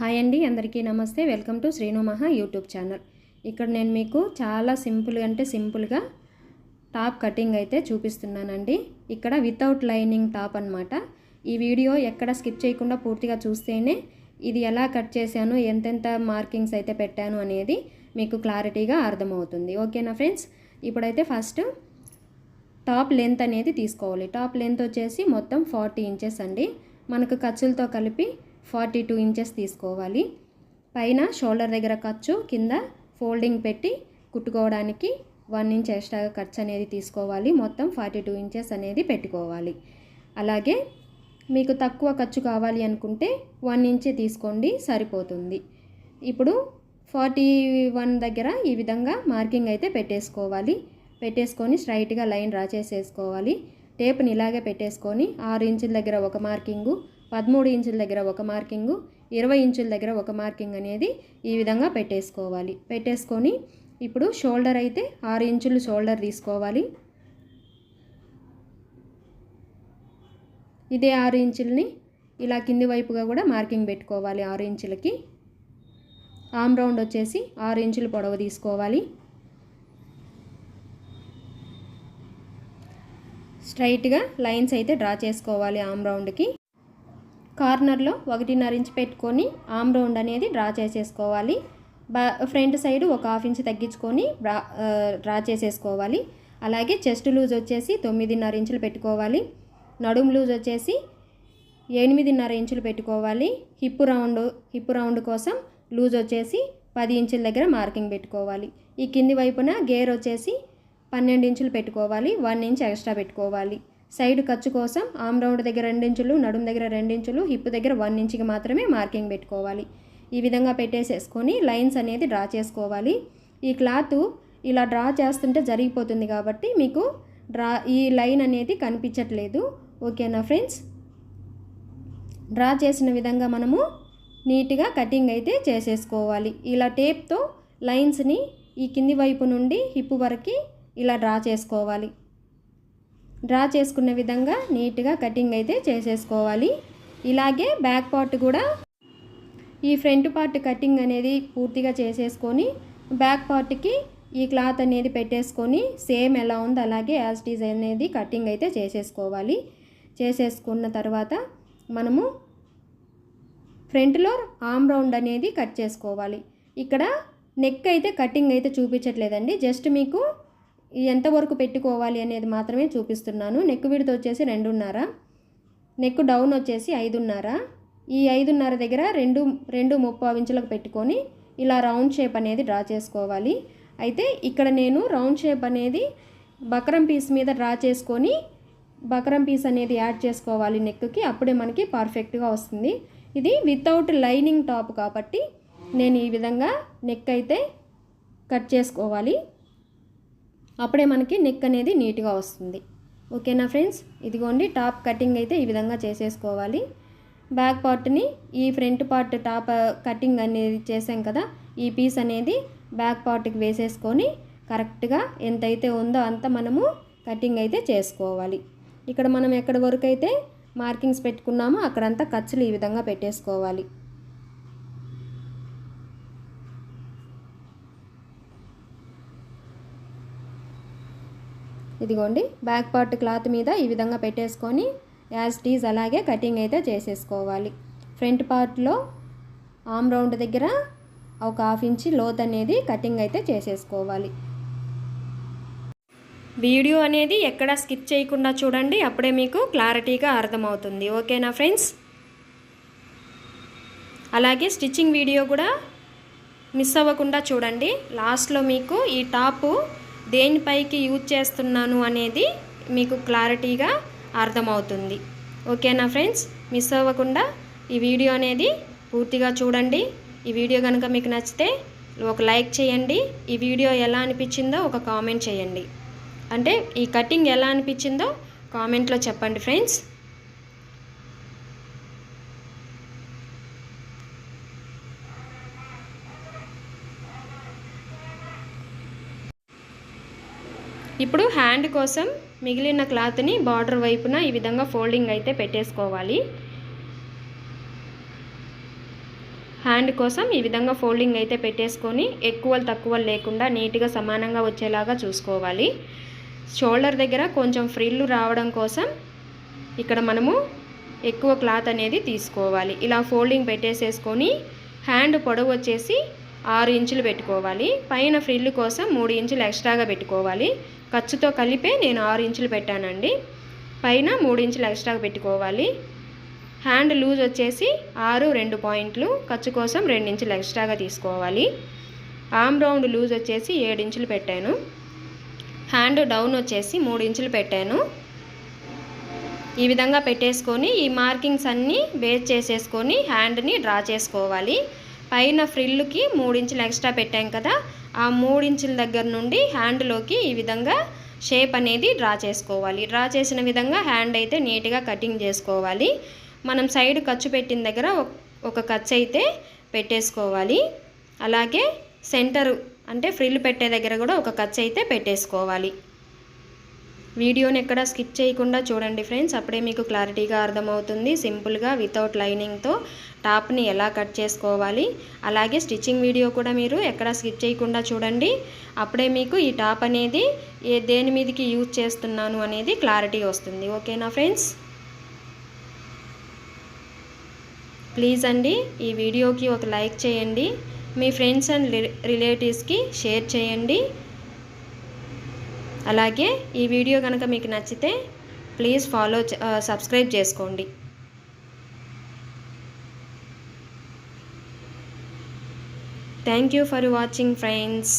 Hi అండి అందరికీ నమస్తే. వెల్కమ్ టు శ్రీనుమహ యూట్యూబ్ ఛానల్. ఇక్కడ నేను మీకు చాలా సింపుల్ అంటే సింపుల్గా టాప్ కటింగ్ అయితే చూపిస్తున్నానండి. ఇక్కడ వితౌట్ లైనింగ్ టాప్ అన్నమాట. ఈ వీడియో ఎక్కడ స్కిప్ చేయకుండా పూర్తిగా చూస్తేనే ఇది ఎలా కట్ చేశాను ఎంతెంత మార్కింగ్స్ అయితే పెట్టాను అనేది మీకు క్లారిటీగా అర్థమవుతుంది. ఓకేనా ఫ్రెండ్స్? ఇప్పుడైతే ఫస్ట్ టాప్ లెంత్ అనేది తీసుకోవాలి. టాప్ లెంత్ వచ్చేసి మొత్తం ఫార్టీ ఇంచెస్ అండి. మనకు ఖర్చులతో కలిపి ఫార్టీ టూ ఇంచెస్ తీసుకోవాలి. పైన షోల్డర్ దగ్గర ఖర్చు కింద ఫోల్డింగ్ పెట్టి కుట్టుకోవడానికి వన్ ఇంచ్ ఎక్స్ట్రా ఖర్చు అనేది తీసుకోవాలి. మొత్తం ఫార్టీ టూ ఇంచెస్ అనేది పెట్టుకోవాలి. అలాగే మీకు తక్కువ ఖర్చు కావాలి అనుకుంటే వన్ ఇంచే తీసుకోండి సరిపోతుంది. ఇప్పుడు ఫార్టీ వన్ దగ్గర ఈ విధంగా మార్కింగ్ అయితే పెట్టేసుకోవాలి. పెట్టేసుకొని స్ట్రైట్గా లైన్ డ్రా చేసేసుకోవాలి. టేప్ని ఇలాగే పెట్టేసుకొని ఆరు ఇంచుల దగ్గర ఒక మార్కింగు పదమూడు ఇంచుల దగ్గర ఒక మార్కింగు ఇరవై ఇంచుల దగ్గర ఒక మార్కింగ్ అనేది ఈ విధంగా పెట్టేసుకోవాలి. పెట్టేసుకొని ఇప్పుడు షోల్డర్ అయితే ఆరు ఇంచులు షోల్డర్ తీసుకోవాలి. ఇదే ఆరు ఇంచుల్ని ఇలా కింది వైపుగా కూడా మార్కింగ్ పెట్టుకోవాలి ఆరు ఇంచులకి. ఆమ్ రౌండ్ వచ్చేసి ఆరు ఇంచులు పొడవు తీసుకోవాలి. స్ట్రైట్గా లైన్స్ అయితే డ్రా చేసుకోవాలి ఆమ్ రౌండ్కి. కార్నర్లో ఒకటిన్నర ఇంచ్ పెట్టుకొని ఆమ్ రౌండ్ అనేది డ్రా చేసేసుకోవాలి. బా ఫ్రంట్ సైడ్ ఒక హాఫ్ ఇంచ్ తగ్గించుకొని డ్రా డ్రా చేసేసుకోవాలి. అలాగే చెస్ట్ లూజ్ వచ్చేసి తొమ్మిదిన్నర ఇంచులు పెట్టుకోవాలి. నడుము లూజ్ వచ్చేసి ఎనిమిదిన్నర ఇంచులు పెట్టుకోవాలి. హిప్ రౌండ్ హిప్ రౌండ్ కోసం లూజ్ వచ్చేసి పది ఇంచుల దగ్గర మార్కింగ్ పెట్టుకోవాలి. ఈ కింది వైపున గేర్ వచ్చేసి పన్నెండు ఇంచులు పెట్టుకోవాలి. వన్ ఇంచ్ ఎక్స్ట్రా పెట్టుకోవాలి. సైడ్ ఖర్చు కోసం ఆమ్ రౌండ్ దగ్గర రెండించులు నడుం దగ్గర రెండించులు హిప్ దగ్గర వన్ ఇంచుకి మాత్రమే మార్కింగ్ పెట్టుకోవాలి. ఈ విధంగా పెట్టేసేసుకొని లైన్స్ అనేది డ్రా చేసుకోవాలి. ఈ క్లాత్ ఇలా డ్రా చేస్తుంటే జరిగిపోతుంది కాబట్టి మీకు డ్రా ఈ లైన్ అనేది కనిపించట్లేదు. ఓకేనా ఫ్రెండ్స్? డ్రా చేసిన విధంగా మనము నీట్గా కటింగ్ అయితే చేసేసుకోవాలి. ఇలా టేప్తో లైన్స్ని ఈ కింది వైపు నుండి హిప్ వరకు ఇలా డ్రా చేసుకోవాలి. డ్రా చేసుకున్న విధంగా నీట్గా కటింగ్ అయితే చేసేసుకోవాలి. ఇలాగే బ్యాక్ పార్ట్ కూడా ఈ ఫ్రంట్ పార్ట్ కటింగ్ అనేది పూర్తిగా చేసేసుకొని బ్యాక్ పార్ట్కి ఈ క్లాత్ అనేది పెట్టేసుకొని సేమ్ ఎలా ఉందో అలాగే యాజ్ టీజ్ అనేది కటింగ్ అయితే చేసేసుకోవాలి. చేసేసుకున్న తర్వాత మనము ఫ్రంట్లో ఆమ్ రౌండ్ అనేది కట్ చేసుకోవాలి. ఇక్కడ నెక్ అయితే కటింగ్ అయితే చూపించట్లేదండి. జస్ట్ మీకు ఎంతవరకు పెట్టుకోవాలి అనేది మాత్రమే చూపిస్తున్నాను. నెక్ విడత వచ్చేసి రెండున్నర నెక్ డౌన్ వచ్చేసి ఐదున్నర. ఈ ఐదున్నర దగ్గర రెండు రెండు ముప్పావు ఇంచులకు పెట్టుకొని ఇలా రౌండ్ షేప్ అనేది డ్రా చేసుకోవాలి. అయితే ఇక్కడ నేను రౌండ్ షేప్ అనేది బకరం పీస్ మీద డ్రా చేసుకొని బకరం పీస్ అనేది యాడ్ చేసుకోవాలి నెక్కి అప్పుడే మనకి పర్ఫెక్ట్గా వస్తుంది. ఇది వితౌట్ లైనింగ్ టాప్ కాబట్టి నేను ఈ విధంగా నెక్ అయితే కట్ చేసుకోవాలి. అప్పుడే మనకి నెక్ అనేది నీట్గా వస్తుంది. ఓకేనా ఫ్రెండ్స్? ఇదిగోండి టాప్ కటింగ్ అయితే ఈ విధంగా చేసేసుకోవాలి. బ్యాక్ పార్ట్ని ఈ ఫ్రంట్ పార్ట్ టాప్ కటింగ్ అనేది చేసాం కదా ఈ పీస్ అనేది బ్యాక్ పార్ట్కి వేసేసుకొని కరెక్ట్గా ఎంతైతే ఉందో అంత మనము కటింగ్ అయితే చేసుకోవాలి. ఇక్కడ మనం ఎక్కడి వరకు అయితే మార్కింగ్స్ పెట్టుకున్నామో అక్కడంతా ఖర్చులు ఈ విధంగా పెట్టేసుకోవాలి. ఇదిగోండి బ్యాక్ పార్ట్ క్లాత్ మీద ఈ విధంగా పెట్టేసుకొని యాజ్ టీజ్ అలాగే కటింగ్ అయితే చేసేసుకోవాలి. ఫ్రంట్ పార్ట్లో ఆమ్ రౌండ్ దగ్గర ఒక హాఫ్ ఇంచి లోత్ అనేది కటింగ్ అయితే చేసేసుకోవాలి. వీడియో అనేది ఎక్కడ స్కిప్ చేయకుండా చూడండి అప్పుడే మీకు క్లారిటీగా అర్థమవుతుంది. ఓకేనా ఫ్రెండ్స్? అలాగే స్టిచ్చింగ్ వీడియో కూడా మిస్ అవ్వకుండా చూడండి. లాస్ట్లో మీకు ఈ టాపు దేనిపైకి యూజ్ చేస్తున్నాను అనేది మీకు క్లారిటీగా అర్థమవుతుంది. ఓకేనా ఫ్రెండ్స్? మిస్ అవ్వకుండా ఈ వీడియో అనేది పూర్తిగా చూడండి. ఈ వీడియో కనుక మీకు నచ్చితే ఒక లైక్ చేయండి. ఈ వీడియో ఎలా అనిపించిందో ఒక కామెంట్ చేయండి. అంటే ఈ కటింగ్ ఎలా అనిపించిందో కామెంట్లో చెప్పండి ఫ్రెండ్స్. ఇప్పుడు హ్యాండ్ కోసం మిగిలిన క్లాత్ని బార్డర్ వైపున ఈ విధంగా ఫోల్డింగ్ అయితే పెట్టేసుకోవాలి. హ్యాండ్ కోసం ఈ విధంగా ఫోల్డింగ్ అయితే పెట్టేసుకొని ఎక్కువలు తక్కువలు లేకుండా నీట్గా సమానంగా వచ్చేలాగా చూసుకోవాలి. షోల్డర్ దగ్గర కొంచెం ఫ్రిల్లు రావడం కోసం ఇక్కడ మనము ఎక్కువ క్లాత్ అనేది తీసుకోవాలి. ఇలా ఫోల్డింగ్ పెట్టేసేసుకొని హ్యాండ్ పొడవు వచ్చేసి ఆరు ఇంచులు పెట్టుకోవాలి. పైన ఫ్రిల్ కోసం మూడు ఇంచులు ఎక్స్ట్రాగా పెట్టుకోవాలి. ఖర్చుతో కలిపే నేను ఆరు ఇంచులు పెట్టానండి. పైన మూడు ఇంచులు ఎక్స్ట్రాగా పెట్టుకోవాలి. హ్యాండ్ లూజ్ వచ్చేసి ఆరు రెండు పాయింట్లు. ఖర్చు కోసం రెండు ఇంచులు ఎక్స్ట్రాగా తీసుకోవాలి. ఆమ్ రౌండ్ లూజ్ వచ్చేసి ఏడు ఇంచులు పెట్టాను. హ్యాండ్ డౌన్ వచ్చేసి మూడు ఇంచులు పెట్టాను. ఈ విధంగా పెట్టేసుకొని ఈ మార్కింగ్స్ అన్నీ బేస్ చేసేసుకొని హ్యాండ్ని డ్రా చేసుకోవాలి. పైన ఫ్రిల్కి మూడించులు ఎక్స్ట్రా పెట్టాం కదా ఆ మూడించుల దగ్గర నుండి హ్యాండ్లోకి ఈ విధంగా షేప్ అనేది డ్రా చేసుకోవాలి. డ్రా చేసిన విధంగా హ్యాండ్ అయితే నీట్గా కటింగ్ చేసుకోవాలి. మనం సైడ్ ఖర్చు పెట్టిన దగ్గర ఒక ఖర్చు అయితే పెట్టేసుకోవాలి. అలాగే సెంటరు అంటే ఫ్రిల్ పెట్టే దగ్గర కూడా ఒక ఖర్చు అయితే పెట్టేసుకోవాలి. వీడియోని ఎక్కడ స్కిప్ చేయకుండా చూడండి ఫ్రెండ్స్. అప్పుడే మీకు క్లారిటీగా అర్థమవుతుంది సింపుల్గా వితౌట్ లైనింగ్తో టాప్ని ఎలా కట్ చేసుకోవాలి. అలాగే స్టిచ్చింగ్ వీడియో కూడా మీరు ఎక్కడ స్కిప్ చేయకుండా చూడండి. అప్పుడే మీకు ఈ టాప్ అనేది ఏ దేని మీదకి యూజ్ చేస్తున్నాను అనేది క్లారిటీ వస్తుంది. ఓకేనా ఫ్రెండ్స్? ప్లీజ్ అండి ఈ వీడియోకి ఒక లైక్ చేయండి. మీ ఫ్రెండ్స్ అండ్ రిలేటివ్స్కి షేర్ చేయండి. అలాగే ఈ వీడియో కనుక మీకు నచ్చితే ప్లీజ్ ఫాలో సబ్స్క్రైబ్ చేసుకోండి. Thank you for watching friends